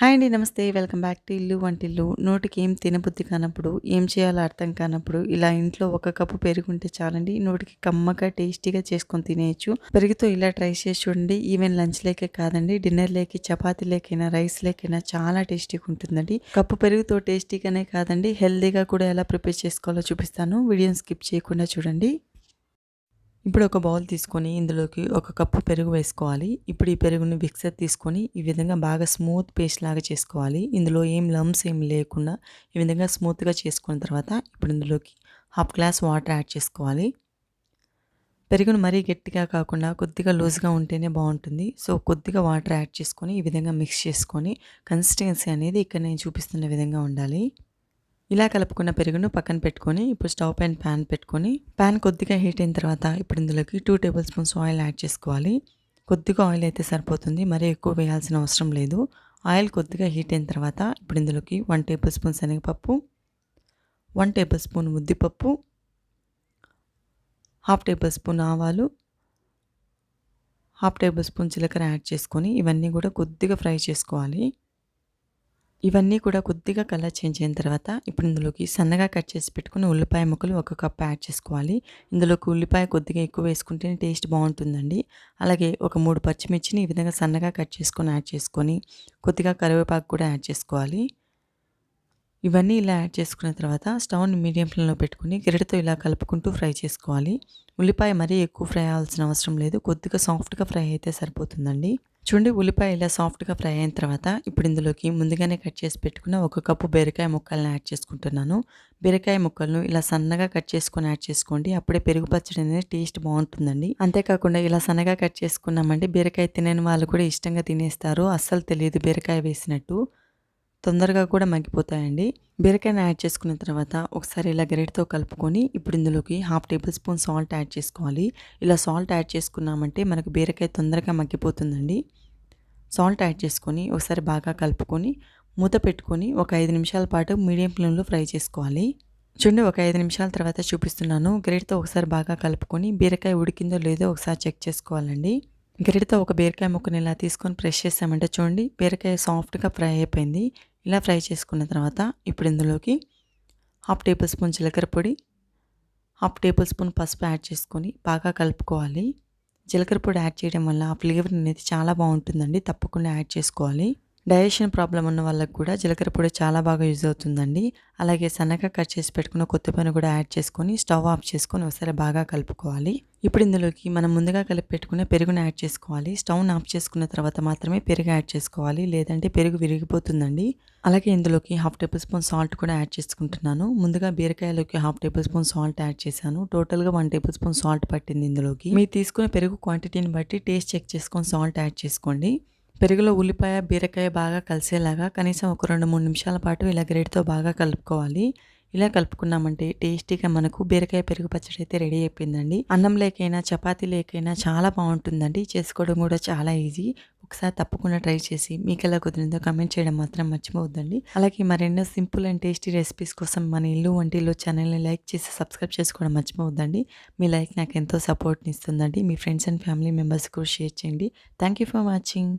Hi అండి నమస్తే. Welcome back to ఇల్లు వంటిల్లు నోటికి ఏం తినబుద్ధి కానప్పుడు ఏం చేయాలో అర్థం కానప్పుడు ఇలా ఇంట్లో ఒక కప్పు పెరుగుంటే చాలండి. నోటికి కమ్మగా టేస్టీగా చేసుకొని తినేయచ్చు. పెరుగుతో ఇలా ట్రై చేసి చూడండి. ఈవెన్ లంచ్ లేకే కాదండి డిన్నర్ లేకి చపాతి లేకైనా రైస్ లేకైనా చాలా టేస్టీగా ఉంటుందండి. కప్పు పెరుగుతో టేస్టీగానే కాదండి హెల్దీగా కూడా ఎలా ప్రిపేర్ చేసుకోవాలో చూపిస్తాను. వీడియోని స్కిప్ చేయకుండా చూడండి. ఇప్పుడు ఒక బౌల్ తీసుకొని ఇందులోకి ఒక కప్పు పెరుగు వేసుకోవాలి. ఇప్పుడు ఈ పెరుగుని మిక్సర్ తీసుకొని ఈ విధంగా బాగా స్మూత్ పేస్ట్ లాగా చేసుకోవాలి. ఇందులో ఏం లమ్స్ ఏం లేకుండా ఈ విధంగా స్మూత్గా చేసుకున్న తర్వాత ఇప్పుడు ఇందులోకి హాఫ్ గ్లాస్ వాటర్ యాడ్ చేసుకోవాలి. పెరుగును మరీ గట్టిగా కాకుండా కొద్దిగా లూజ్గా ఉంటేనే బాగుంటుంది. సో కొద్దిగా వాటర్ యాడ్ చేసుకొని ఈ విధంగా మిక్స్ చేసుకొని కన్సిస్టెన్సీ అనేది ఇక్కడ నేను చూపిస్తున్న విధంగా ఉండాలి. ఇలా కలుపుకున్న పెరుగును పక్కన పెట్టుకొని ఇప్పుడు స్టవ్ పైన ప్యాన్ పెట్టుకొని ప్యాన్ కొద్దిగా హీట్ అయిన తర్వాత ఇప్పుడు ఇందులోకి two tablespoons oil add చేసుకోవాలి. కొద్దిగా ఆయిల్ అయితే సరిపోతుంది మరీ ఎక్కువ వేయాల్సిన అవసరం లేదు. ఆయిల్ కొద్దిగా హీట్ అయిన తర్వాత ఇప్పుడు ఇందులోకి వన్ టేబుల్ స్పూన్ శనగపప్పు వన్ టేబుల్ స్పూన్ ముద్దిపప్పు హాఫ్ టేబుల్ స్పూన్ ఆవాలు హాఫ్ టేబుల్ స్పూన్ జీలకర్ర యాడ్ చేసుకొని ఇవన్నీ కూడా కొద్దిగా ఫ్రై చేసుకోవాలి. ఇవన్నీ కూడా కొద్దిగా కలర్ చేంజ్ అయిన తర్వాత ఇప్పుడు ఇందులోకి సన్నగా కట్ చేసి పెట్టుకుని ఉల్లిపాయ ముక్కలు ఒక కప్ యాడ్ చేసుకోవాలి. ఇందులోకి ఉల్లిపాయ కొద్దిగా ఎక్కువ వేసుకుంటే టేస్ట్ బాగుంటుందండి. అలాగే ఒక మూడు పచ్చిమిర్చిని ఈ విధంగా సన్నగా కట్ చేసుకొని యాడ్ చేసుకొని కొద్దిగా కరివేపాకు కూడా యాడ్ చేసుకోవాలి. ఇవన్నీ ఇలా యాడ్ చేసుకున్న తర్వాత స్టవ్ని మీడియం ఫ్లేమ్లో పెట్టుకుని గరిటతో ఇలా కలుపుకుంటూ ఫ్రై చేసుకోవాలి. ఉల్లిపాయ మరీ ఎక్కువ ఫ్రై అవ్వాల్సిన అవసరం లేదు. కొద్దిగా సాఫ్ట్గా ఫ్రై అయితే సరిపోతుందండి. చూడండి ఉల్లిపాయ ఇలా సాఫ్ట్గా ఫ్రై అయిన తర్వాత ఇప్పుడు ఇందులోకి ముందుగానే కట్ చేసి పెట్టుకున్న ఒక కప్పు బీరకాయ ముక్కలను యాడ్ చేసుకుంటున్నాను. బీరకాయ ముక్కలను ఇలా సన్నగా కట్ చేసుకొని యాడ్ చేసుకోండి. అప్పుడే పెరుగు పచ్చడి అనేది టేస్ట్ బాగుంటుందండి. అంతేకాకుండా ఇలా సన్నగా కట్ చేసుకున్నామంటే బీరకాయ తినని వాళ్ళు కూడా ఇష్టంగా తినేస్తారు. అస్సలు తెలియదు బీరకాయ వేసినట్టు. తొందరగా కూడా మగ్గిపోతాయండి. బీరకాయని యాడ్ చేసుకున్న తర్వాత ఒకసారి ఇలా గరిటతో కలుపుకొని ఇప్పుడు ఇందులోకి half tablespoon salt add చేసుకోవాలి. ఇలా సాల్ట్ యాడ్ చేసుకున్నామంటే మనకు బీరకాయ తొందరగా మగ్గిపోతుందండి. సాల్ట్ యాడ్ చేసుకొని ఒకసారి బాగా కలుపుకొని మూత పెట్టుకొని ఒక ఐదు నిమిషాల పాటు మీడియం ఫ్లేమ్లో ఫ్రై చేసుకోవాలి. చూడండి ఒక ఐదు నిమిషాల తర్వాత చూపిస్తున్నాను. గ్రేట్తో ఒకసారి బాగా కలుపుకొని బీరకాయ ఉడికిందో లేదో ఒకసారి చెక్ చేసుకోవాలండి. గరిటతో ఒక బీరకాయ ముక్కని ఇలా తీసుకొని ప్రెష్ చేసామంటే చూడండి బీరకాయ సాఫ్ట్గా ఫ్రై అయిపోయింది. ఇలా ఫ్రై చేసుకున్న తర్వాత ఇప్పుడు ఇందులోకి హాఫ్ టేబుల్ స్పూన్ జీలకర్ర పొడి హాఫ్ టేబుల్ స్పూన్ పసుపు యాడ్ చేసుకొని బాగా కలుపుకోవాలి. జీలకర్ర పొడి యాడ్ చేయడం వల్ల ఆ ఫ్లేవర్ అనేది చాలా బాగుంటుందండి తప్పకుండా యాడ్ చేసుకోవాలి. డైజెషన్ ప్రాబ్లం ఉన్న వాళ్ళకి కూడా జీలకర్ర పొడి చాలా బాగా యూజ్ అవుతుందండి. అలాగే సన్నగా కట్ చేసి పెట్టుకున్న కొత్తిమీర కూడా యాడ్ చేసుకొని స్టవ్ ఆఫ్ చేసుకొని ఒకసారి బాగా కలుపుకోవాలి. ఇప్పుడు ఇందులోకి మనం ముందుగా కలిపి పెట్టుకున్న పెరుగును యాడ్ చేసుకోవాలి. స్టవ్ని ఆఫ్ చేసుకున్న తర్వాత మాత్రమే పెరుగు యాడ్ చేసుకోవాలి. లేదంటే పెరుగు విరిగిపోతుందండి. అలాగే ఇందులోకి హాఫ్ టేబుల్ స్పూన్ సాల్ట్ కూడా యాడ్ చేసుకుంటున్నాను. ముందుగా బీరకాయలోకి half tablespoon salt add చేశాను. టోటల్గా వన్ టేబుల్ స్పూన్ సాల్ట్ పట్టింది ఇందులోకి. మీరు తీసుకున్న పెరుగు క్వాంటిటీని బట్టి టేస్ట్ చెక్ చేసుకొని సాల్ట్ యాడ్ చేసుకోండి. పెరుగులో ఉల్లిపాయ బీరకాయ బాగా కలిసేలాగా కనీసం ఒక రెండు మూడు నిమిషాల పాటు ఇలా గ్రేడ్తో బాగా కలుపుకోవాలి. ఇలా కలుపుకున్నామంటే టేస్టీగా మనకు బీరకాయ పెరుగు పచ్చడి అయితే రెడీ అయిపోయిందండి. అన్నం లేకైనా చపాతీ లేకైనా చాలా బాగుంటుందండి. చేసుకోవడం కూడా చాలా ఈజీ. ఒకసారి తప్పకుండా ట్రై చేసి మీకు ఎలా కుదిరిందో కమెంట్ చేయడం మాత్రం మర్చిపోవద్దండి. అలాగే మరెన్నో సింపుల్ అండ్ టేస్టీ రెసిపీస్ కోసం మన ఇల్లు వంటిలో ఛానల్ని లైక్ చేసి సబ్స్క్రైబ్ చేసుకోవడం మర్చిపోవద్దండి. మీ లైక్ నాకు ఎంతో సపోర్ట్ని ఇస్తుందండి. మీ ఫ్రెండ్స్ అండ్ ఫ్యామిలీ మెంబర్స్ కూడా షేర్ చేయండి. Thank you for watching.